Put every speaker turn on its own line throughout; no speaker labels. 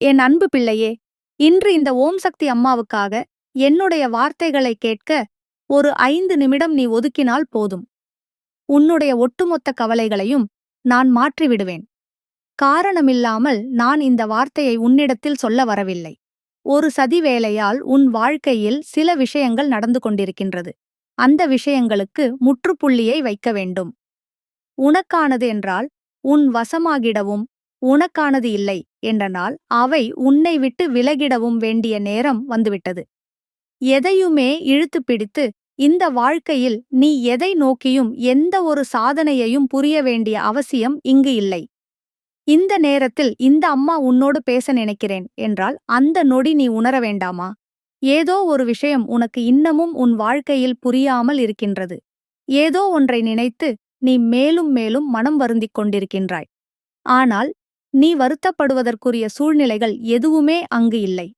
என் அன்பு பிள்ளையே இன்று இந்த ஓம் சக்தி அம்மாவுக்காக என்னுடைய வார்த்தைகளை கேட்க ஒரு ஐந்து நிமிடம் நீ ஒதுக்கினால் போதும். உன்னுடைய ஒட்டுமொத்த கவலைகளையும் நான் மாற்றிவிடுவேன். காரணமில்லாமல் நான் இந்த வார்த்தையை உன்னிடத்தில் சொல்ல வரவில்லை. ஒரு சதி வேலையால் உன் வாழ்க்கையில் சில விஷயங்கள் நடந்து கொண்டிருக்கின்றது. அந்த விஷயங்களுக்கு முற்றுப்புள்ளியை வைக்க வேண்டும். உனக்கானது என்றால் உன் வசமாகிடவும் உனக்கானது இல்லை என்றனால் அவை உன்னை விட்டு விலகிடவும் வேண்டிய நேரம் வந்துவிட்டது. எதையுமே இழுத்து பிடித்து இந்த வாழ்க்கையில் நீ எதை நோக்கியும் எந்த ஒரு சாதனையையும் புரிய வேண்டிய அவசியம் இங்கு இல்லை. இந்த நேரத்தில் இந்த அம்மா உன்னோடு பேச நினைக்கிறேன் என்றால் அந்த நொடி நீ உணர வேண்டாமா? ஏதோ ஒரு விஷயம் உனக்கு இன்னமும் உன் வாழ்க்கையில் புரியாமல் இருக்கின்றது. ஏதோ ஒன்றை நினைத்து நீ மேலும் மேலும் மனம் வருந்திக் கொண்டிருக்கின்றாய். ஆனால் நீ வருத்தப்படுவதற்குரிய சூழ்நிலைகள் எதுவுமே அங்கு இல்லை.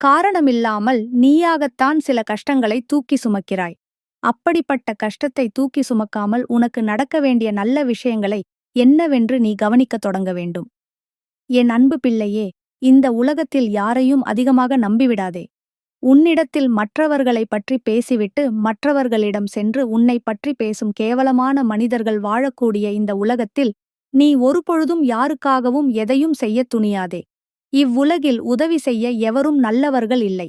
காரணமில்லாமல் நீயாகத்தான் சில கஷ்டங்களை தூக்கி சுமக்கிறாய். அப்படிப்பட்ட கஷ்டத்தை தூக்கி சுமக்காமல் உனக்கு நடக்க வேண்டிய நல்ல விஷயங்களை என்னவென்று நீ கவனிக்கத் தொடங்க வேண்டும். என் அன்பு பிள்ளையே இந்த உலகத்தில் யாரையும் அதிகமாக நம்பிவிடாதே. உன்னிடத்தில் மற்றவர்களைப் பற்றி பேசிவிட்டு மற்றவர்களிடம் சென்று உன்னை பற்றி பேசும் கேவலமான மனிதர்கள் வாழக்கூடிய இந்த உலகத்தில் நீ ஒருபொழுதும் யாருக்காகவும் எதையும் செய்யத் துணியாதே. இவ்வுலகில் உதவி செய்ய எவரும் நல்லவர்கள் இல்லை.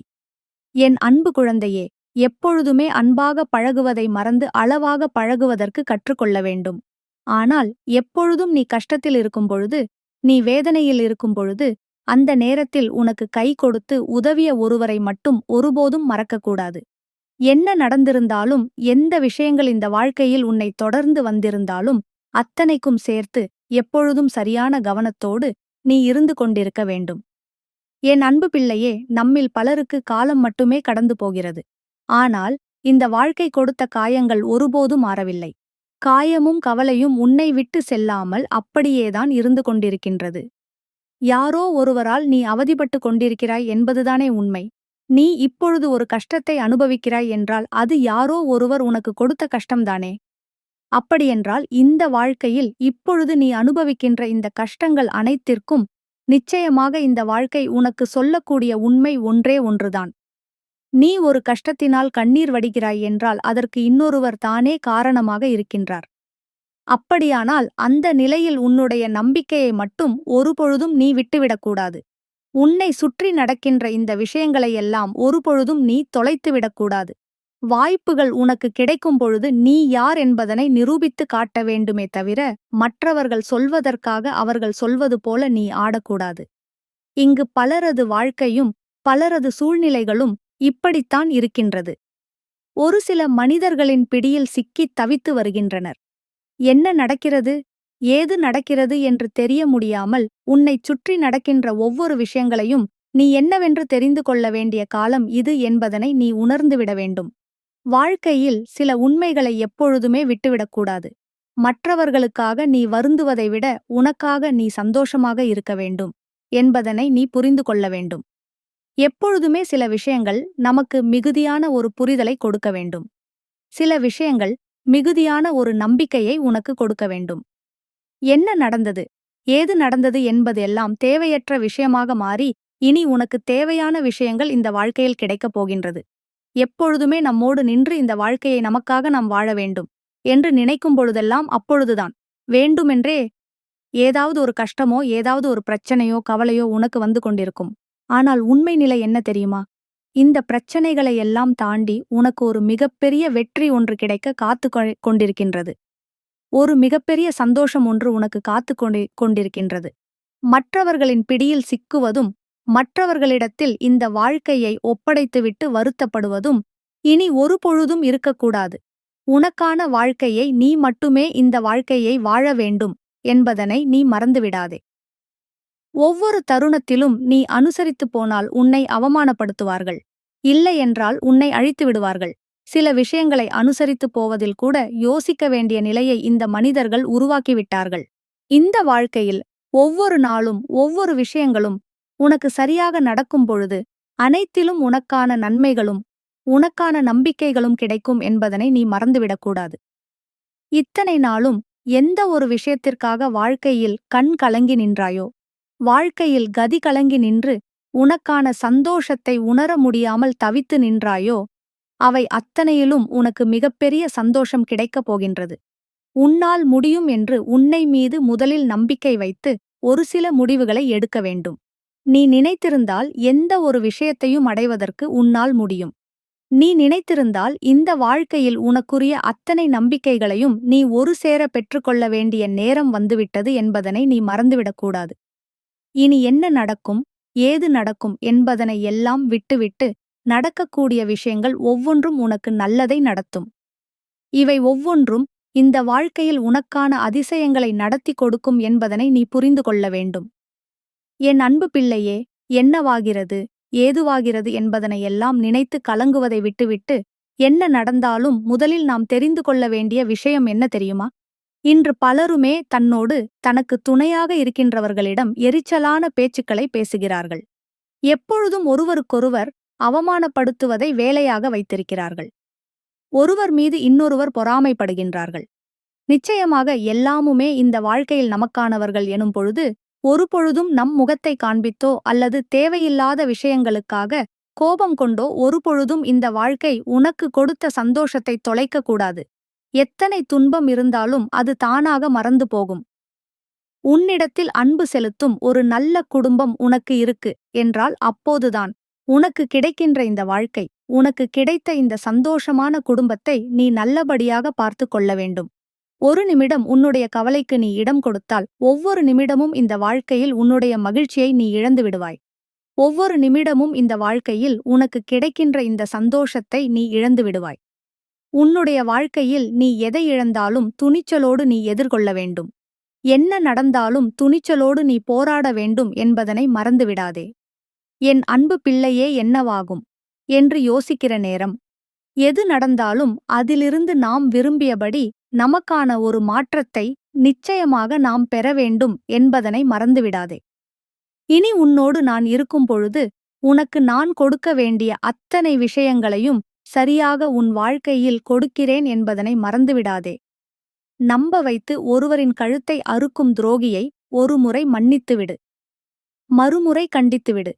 என் அன்பு குழந்தையே எப்பொழுதுமே அன்பாக பழகுவதை மறந்து அளவாக பழகுவதற்கு கற்றுக்கொள்ள வேண்டும். ஆனால் எப்பொழுதும் நீ கஷ்டத்தில் இருக்கும் பொழுது நீ வேதனையில் இருக்கும் பொழுது அந்த நேரத்தில் உனக்கு கை கொடுத்து உதவிய ஒருவரை மட்டும் ஒருபோதும் மறக்கக்கூடாது. என்ன நடந்திருந்தாலும் எந்த விஷயங்கள் இந்த வாழ்க்கையில் உன்னை தொடர்ந்து வந்திருந்தாலும் அத்தனைக்கும் சேர்த்து எப்பொழுதும் சரியான கவனத்தோடு நீ இருந்து கொண்டிருக்க வேண்டும். என் அன்பு பிள்ளையே நம்மில் பலருக்கு காலம் மட்டுமே கடந்து போகிறது. ஆனால் இந்த வாழ்க்கை கொடுத்த காயங்கள் ஒருபோதும் மாறவில்லை. காயமும் கவலையும் உன்னை விட்டு செல்லாமல் அப்படியேதான் இருந்து கொண்டிருக்கின்றது. யாரோ ஒருவரால் நீ அவதிப்பட்டு கொண்டிருக்கிறாய் என்பதுதானே உண்மை. நீ இப்பொழுது ஒரு கஷ்டத்தை அனுபவிக்கிறாய் என்றால் அது யாரோ ஒருவர் உனக்கு கொடுத்த கஷ்டம்தானே. அப்படியென்றால் இந்த வாழ்க்கையில் இப்பொழுது நீ அனுபவிக்கின்ற இந்த கஷ்டங்கள் அனைத்திற்கும் நிச்சயமாக இந்த வாழ்க்கை உனக்கு சொல்லக்கூடிய உண்மை ஒன்றே ஒன்றுதான். நீ ஒரு கஷ்டத்தினால் கண்ணீர் வடிகிறாய் என்றால் அதற்கு இன்னொருவர் தானே காரணமாக இருக்கின்றார். அப்படியானால் அந்த நிலையில் உன்னுடைய நம்பிக்கையை மட்டும் ஒருபொழுதும் நீ விட்டுவிடக்கூடாது. உன்னை சுற்றி நடக்கின்ற இந்த விஷயங்களையெல்லாம் ஒருபொழுதும் நீ தொலைத்துவிடக்கூடாது. வாய்ப்புகள் உனக்கு கிடைக்கும் பொழுது நீ யார் என்பதனை நிரூபித்து காட்ட வேண்டுமே தவிர மற்றவர்கள் சொல்வதற்காக அவர்கள் சொல்வது போல நீ ஆடக்கூடாது. இங்கு பலரது வாழ்க்கையும் பலரது சூழ்நிலைகளும் இப்படித்தான் இருக்கின்றது. ஒரு சில மனிதர்களின் பிடியில் சிக்கித் தவித்து வருகின்றனர். என்ன நடக்கிறது? ஏது நடக்கிறது என்று தெரிய முடியாமல் உன்னைச் சுற்றி நடக்கின்ற ஒவ்வொரு விஷயங்களையும் நீ என்னவென்று தெரிந்து கொள்ள வேண்டிய காலம் இது என்பதனை நீ உணர்ந்துவிட வேண்டும். வாழ்க்கையில் சில உண்மைகளை எப்பொழுதுமே விட்டுவிடக்கூடாது. மற்றவர்களுக்காக நீ வருந்துவதை விட உனக்காக நீ சந்தோஷமாக இருக்க வேண்டும் என்பதனை நீ புரிந்து கொள்ள வேண்டும். எப்பொழுதுமே சில விஷயங்கள் நமக்கு மிகுதியான ஒரு புரிதலை கொடுக்க வேண்டும். சில விஷயங்கள் மிகுதியான ஒரு நம்பிக்கையை உனக்கு கொடுக்க வேண்டும். என்ன நடந்தது? ஏது நடந்தது என்பதெல்லாம் தேவையற்ற விஷயமாக மாறி இனி உனக்கு தேவையான விஷயங்கள் இந்த வாழ்க்கையில் கிடைக்கப் போகின்றது. எப்பொழுதுமே நம்மோடு நின்று இந்த வாழ்க்கையை நமக்காக நாம் வாழ வேண்டும் என்று நினைக்கும் பொழுதெல்லாம் அப்பொழுதுதான். வேண்டுமென்றே ஏதாவது ஒரு கஷ்டமோ ஏதாவது ஒரு பிரச்சனையோ கவலையோ உனக்கு வந்து கொண்டிருக்கும். ஆனால் உண்மை நிலை என்ன தெரியுமா? இந்த பிரச்சனைகளை எல்லாம் தாண்டி உனக்கு ஒரு மிகப்பெரிய வெற்றி ஒன்று கிடைக்க காத்து கொண்டிருக்கின்றது. ஒரு மிகப்பெரிய சந்தோஷம் ஒன்று உனக்கு காத்து கொண்டு கொண்டிருக்கின்றது. மற்றவர்களின் பிடியில் சிக்குவதும் மற்றவர்களிடத்தில் இந்த வாழ்க்கையை ஒப்படைத்துவிட்டு வருத்தப்படுவதும் இனி ஒரு பொழுதும் இருக்கக்கூடாது. உனக்கான வாழ்க்கையை நீ மட்டுமே இந்த வாழ்க்கையை வாழ வேண்டும் என்பதனை நீ மறந்துவிடாதே. ஒவ்வொரு தருணத்திலும் நீ அனுசரித்துப் போனால் உன்னை அவமானப்படுத்துவார்கள். இல்லையென்றால் உன்னை அழித்து விடுவார்கள் சில விஷயங்களை அனுசரித்துப் போவதில் கூட யோசிக்க வேண்டிய நிலையை இந்த மனிதர்கள் உருவாக்கிவிட்டார்கள். இந்த வாழ்க்கையில் ஒவ்வொரு நாளும் ஒவ்வொரு விஷயங்களும் உனக்கு சரியாக நடக்கும் பொழுது அனைத்திலும் உனக்கான நன்மைகளும் உனக்கான நம்பிக்கைகளும் கிடைக்கும் என்பதனை நீ மறந்துவிடக்கூடாது. இத்தனை நாளும் எந்த ஒரு விஷயத்திற்காக வாழ்க்கையில் கண் கலங்கி நின்றாயோ வாழ்க்கையில் கதி கலங்கி நின்று உனக்கான சந்தோஷத்தை உணர முடியாமல் தவித்து நின்றாயோ அவை அத்தனையிலும் உனக்கு மிகப்பெரிய சந்தோஷம் கிடைக்கப் போகின்றது. உன்னால் முடியும் என்று உன்னை மீது முதலில் நம்பிக்கை வைத்து ஒரு சில முடிவுகளை எடுக்க வேண்டும். நீ நினைத்திருந்தால் எந்த ஒரு விஷயத்தையும் அடைவதற்கு உன்னால் முடியும். நீ நினைத்திருந்தால் இந்த வாழ்க்கையில் உனக்குரிய அத்தனை நம்பிக்கைகளையும் நீ ஒரு சேர பெற்றுக்கொள்ள வேண்டிய நேரம் வந்துவிட்டது என்பதனை நீ மறந்துவிடக்கூடாது இனி என்ன நடக்கும் ஏது நடக்கும் என்பதனை எல்லாம் விட்டுவிட்டு நடக்கக்கூடிய விஷயங்கள் ஒவ்வொன்றும் உனக்கு நல்லதை நடத்தும். இவை ஒவ்வொன்றும் இந்த வாழ்க்கையில் உனக்கான அதிசயங்களை நடத்தி கொடுக்கும் என்பதனை நீ புரிந்து கொள்ள வேண்டும். என் அன்பு பிள்ளையே என்னவாகிறது ஏதுவாகிறது என்பதனையெல்லாம் நினைத்து கலங்குவதை விட்டுவிட்டு என்ன நடந்தாலும் முதலில் நாம் தெரிந்து கொள்ள வேண்டிய விஷயம் என்ன தெரியுமா? இன்று பலருமே தன்னோடு தனக்கு துணையாக இருக்கின்றவர்களிடம் எரிச்சலான பேச்சுக்களை பேசுகிறார்கள். எப்பொழுதும் ஒருவருக்கொருவர் அவமானப்படுத்துவதை வேலையாக வைத்திருக்கிறார்கள். ஒருவர் மீது இன்னொருவர் பொறாமைப்படுகின்றார்கள். நிச்சயமாக எல்லாமுமே இந்த வாழ்க்கையில் நமக்கானவர்கள் எனும் பொழுது ஒரு பொழுதும் நம் முகத்தை காண்பித்தோ அல்லது தேவையில்லாத விஷயங்களுக்காக கோபம் கொண்டோ ஒரு பொழுதும் இந்த வாழ்க்கை உனக்கு கொடுத்த சந்தோஷத்தை தொலைக்க கூடாது. எத்தனை துன்பம் இருந்தாலும் அது தானாக மறந்து போகும். உன்னிடத்தில் அன்பு செலுத்தும் ஒரு நல்ல குடும்பம் உனக்கு இருக்கு என்றால் அப்போதுதான் உனக்கு கிடைக்கின்ற இந்த வாழ்க்கை உனக்கு கிடைத்த இந்த சந்தோஷமான குடும்பத்தை நீ நல்லபடியாக பார்த்து கொள்ள வேண்டும். ஒரு நிமிடம் உன்னுடைய கவலைக்கு நீ இடம் கொடுத்தால் ஒவ்வொரு நிமிடமும் இந்த வாழ்க்கையில் உன்னுடைய மகிழ்ச்சியை நீ இழந்து விடுவாய். ஒவ்வொரு நிமிடமும் இந்த வாழ்க்கையில் உனக்கு கிடைக்கின்ற இந்த சந்தோஷத்தை நீ இழந்து விடுவாய். உன்னுடைய வாழ்க்கையில் நீ எதை இழந்தாலும் துணிச்சலோடு நீ எதிர்கொள்ள வேண்டும். என்ன நடந்தாலும் துணிச்சலோடு நீ போராட வேண்டும் என்பதனை மறந்துவிடாதே என் அன்பு பிள்ளையே என்னவாகும்? என்று யோசிக்கிற நேரம். எது நடந்தாலும் அதிலிருந்து நாம் விரும்பியபடி நமக்கான ஒரு மாற்றத்தை நிச்சயமாக நாம் பெற வேண்டும் என்பதனை மறந்துவிடாதே. இனி உன்னோடு நான் இருக்கும் பொழுது உனக்கு நான் கொடுக்க வேண்டிய அத்தனை விஷயங்களையும் சரியாக உன் வாழ்க்கையில் கொடுக்கிறேன் என்பதனை மறந்துவிடாதே. நம்ப வைத்து ஒருவரின் கழுத்தை அறுக்கும் துரோகியை ஒருமுறை மன்னித்துவிடு. மறுமுறை கண்டித்துவிடு.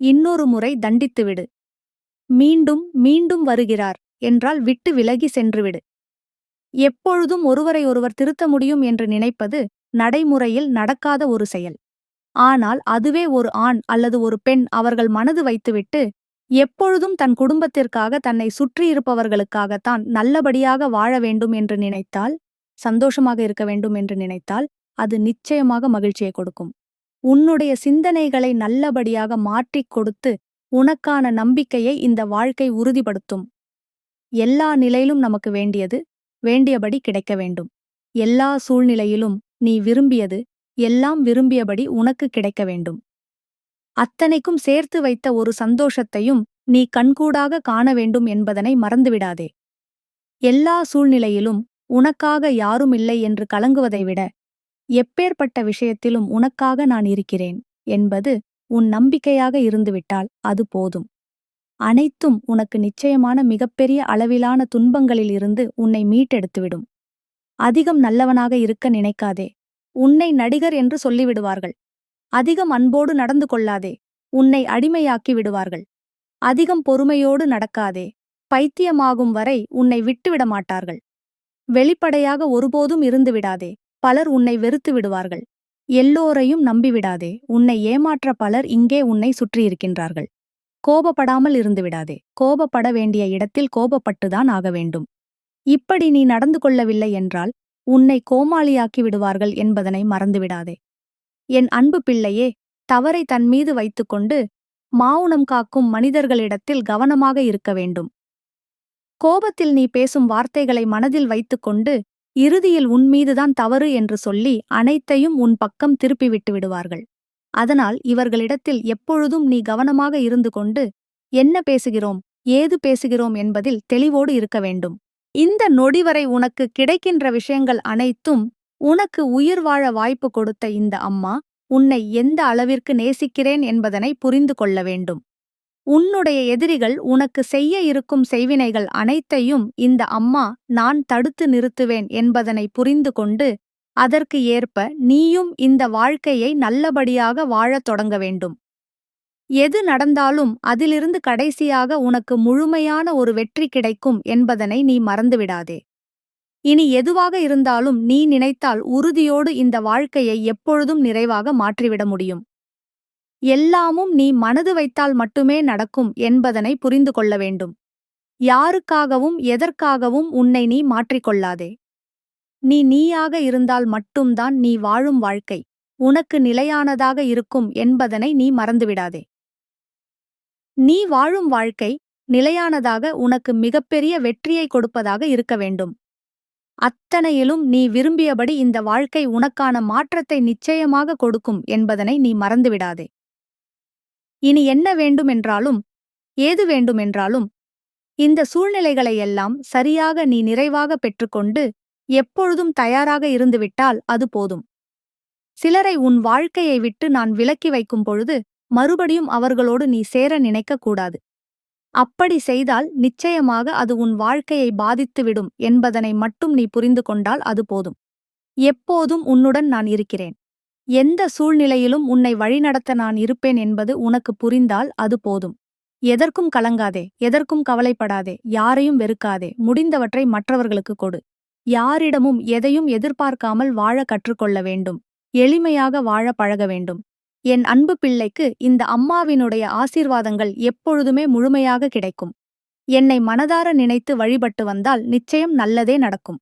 இன்னொரு முறை தண்டித்துவிடு. மீண்டும் மீண்டும் வருகிறார் என்றால் விட்டு விலகி சென்றுவிடு. எப்பொழுதும் ஒருவரை ஒருவர் திருத்த முடியும் என்று நினைப்பது நடைமுறையில் நடக்காத ஒரு செயல். ஆனால் அதுவே ஒரு ஆண் அல்லது ஒரு பெண் அவர்கள் மனது வைத்துவிட்டு எப்பொழுதும் தன் குடும்பத்திற்காக தன்னை சுற்றியிருப்பவர்களுக்காகத்தான் நல்லபடியாக வாழ வேண்டும் என்று நினைத்தால் சந்தோஷமாக இருக்க வேண்டும் என்று நினைத்தால் அது நிச்சயமாக மகிழ்ச்சியை கொடுக்கும். உன்னுடைய சிந்தனைகளை நல்லபடியாக மாற்றிக் கொடுத்து உனக்கான நம்பிக்கையை இந்த வாழ்க்கை உறுதிப்படுத்தும். எல்லா நிலையிலும் நமக்கு வேண்டியது வேண்டியபடி கிடைக்க வேண்டும். எல்லா சூழ்நிலையிலும் நீ விரும்பியது எல்லாம் விரும்பியபடி உனக்கு கிடைக்க வேண்டும். அத்தனைக்கும் சேர்த்து வைத்த ஒரு சந்தோஷத்தையும் நீ கண்கூடாக காண வேண்டும் என்பதனை மறந்துவிடாதே. எல்லா சூழ்நிலையிலும் உனக்காக யாருமில்லை என்று கலங்குவதை விட எப்பேற்பட்ட விஷயத்திலும் உனக்காக நான் இருக்கிறேன் என்பது உன் நம்பிக்கையாக இருந்துவிட்டால் அது போதும். அனைத்தும் உனக்கு நிச்சயமான மிகப்பெரிய அளவிலான துன்பங்களில் இருந்து உன்னை மீட்டெடுத்துவிடும். அதிகம் நல்லவனாக இருக்க நினைக்காதே. உன்னை நடிகர் என்று சொல்லிவிடுவார்கள். அதிகம் அன்போடு நடந்து கொள்ளாதே. உன்னை அடிமையாக்கி விடுவார்கள். அதிகம் பொறுமையோடு நடக்காதே. பைத்தியமாகும் வரை உன்னை விட்டுவிட மாட்டார்கள். வெளிப்படையாக ஒருபோதும் இருந்து விடாதே. பலர் உன்னை வெறுத்து விடுவார்கள். எல்லோரையும் நம்பிவிடாதே. உன்னை ஏமாற்ற பலர் இங்கே உன்னை சுற்றியிருக்கின்றார்கள். கோபப்படாமல் இருந்துவிடாதே கோபப்பட வேண்டிய இடத்தில் கோபப்பட்டுதான் ஆக வேண்டும். இப்படி நீ நடந்து கொள்ளவில்லை என்றால் உன்னை கோமாளியாக்கி விடுவார்கள் என்பதனை மறந்துவிடாதே என் அன்பு பிள்ளையே தவறை தன் மீது வைத்துக்கொண்டு மாவுனம் காக்கும் மனிதர்களிடத்தில் கவனமாக இருக்க வேண்டும். கோபத்தில் நீ பேசும் வார்த்தைகளை மனதில் வைத்துக்கொண்டு இறுதியில் உன்மீதுதான் தவறு என்று சொல்லி அனைத்தையும் உன் பக்கம் திருப்பிவிட்டு விடுவார்கள். அதனால் இவர்களிடத்தில் எப்பொழுதும் நீ கவனமாக இருந்து கொண்டு என்ன பேசுகிறோம் ஏது பேசுகிறோம் என்பதில் தெளிவோடு இருக்க வேண்டும். இந்த நொடிவரை உனக்கு கிடைக்கின்ற விஷயங்கள் அனைத்தும் உனக்கு உயிர் வாழ வாய்ப்பு கொடுத்த இந்த அம்மா உன்னை எந்த அளவிற்கு நேசிக்கிறேன் என்பதனை புரிந்து கொள்ள வேண்டும். உன்னுடைய எதிரிகள் உனக்கு செய்ய இருக்கும் செய்வினைகள் அனைத்தையும் இந்த அம்மா நான் தடுத்து நிறுத்துவேன் என்பதனை புரிந்து கொண்டு அதற்கு ஏற்ப நீயும் இந்த வாழ்க்கையை நல்லபடியாக வாழத் தொடங்க வேண்டும். எது நடந்தாலும் அதிலிருந்து கடைசியாக உனக்கு முழுமையான ஒரு வெற்றி கிடைக்கும் என்பதனை நீ மறந்துவிடாதே. இனி எதுவாக இருந்தாலும் நீ நினைத்தால் உறுதியோடு இந்த வாழ்க்கையை எப்பொழுதும் நிறைவாக மாற்றிவிட முடியும். எல்லாமும் நீ மனது வைத்தால் மட்டுமே நடக்கும் என்பதனை புரிந்து கொள்ள வேண்டும். யாருக்காகவும் எதற்காகவும் உன்னை நீ மாற்றிக்கொள்ளாதே. நீ நீயாக இருந்தால் மட்டும்தான் நீ வாழும் வாழ்க்கை. உனக்கு நிலையானதாக இருக்கும் என்பதனை நீ மறந்துவிடாதே. நீ வாழும் வாழ்க்கை நிலையானதாக உனக்கு மிகப்பெரிய வெற்றியை கொடுப்பதாக இருக்க வேண்டும். அத்தனையிலும் நீ விரும்பியபடி இந்த வாழ்க்கை உனக்கான மாற்றத்தை நிச்சயமாக கொடுக்கும் என்பதனை நீ மறந்துவிடாதே. இனி என்ன வேண்டுமென்றாலும் ஏது வேண்டுமென்றாலும் இந்த சூழ்நிலைகளையெல்லாம் சரியாக நீ நிறைவாக பெற்றுக்கொண்டு எப்பொழுதும் தயாராக இருந்துவிட்டால் அது போதும். சிலரை உன் வாழ்க்கையை விட்டு நான் விலக்கி வைக்கும் பொழுது மறுபடியும் அவர்களோடு நீ சேர நினைக்கக் கூடாது. அப்படி செய்தால் நிச்சயமாக அது உன் வாழ்க்கையை பாதித்துவிடும் என்பதனை மட்டும் நீ புரிந்து கொண்டால் அது போதும். எப்போதும் உன்னுடன் நான் இருக்கிறேன். எந்த சூழ்நிலையிலும் உன்னை வழிநடத்த நான் இருப்பேன் என்பது உனக்கு புரிந்தால் அது போதும். எதற்கும் கலங்காதே எதற்கும் கவலைப்படாதே யாரையும் வெறுக்காதே முடிந்தவற்றை மற்றவர்களுக்கு கொடு. யாரிடமும் எதையும் எதிர்பார்க்காமல் வாழ கற்றுக்கொள்ள வேண்டும். எளிமையாக வாழ பழக வேண்டும். என் அன்பு பிள்ளைக்கு இந்த அம்மாவினுடைய ஆசீர்வாதங்கள் எப்பொழுதுமே முழுமையாக கிடைக்கும். என்னை மனதார நினைத்து வழிபட்டு வந்தால் நிச்சயம் நல்லதே நடக்கும்.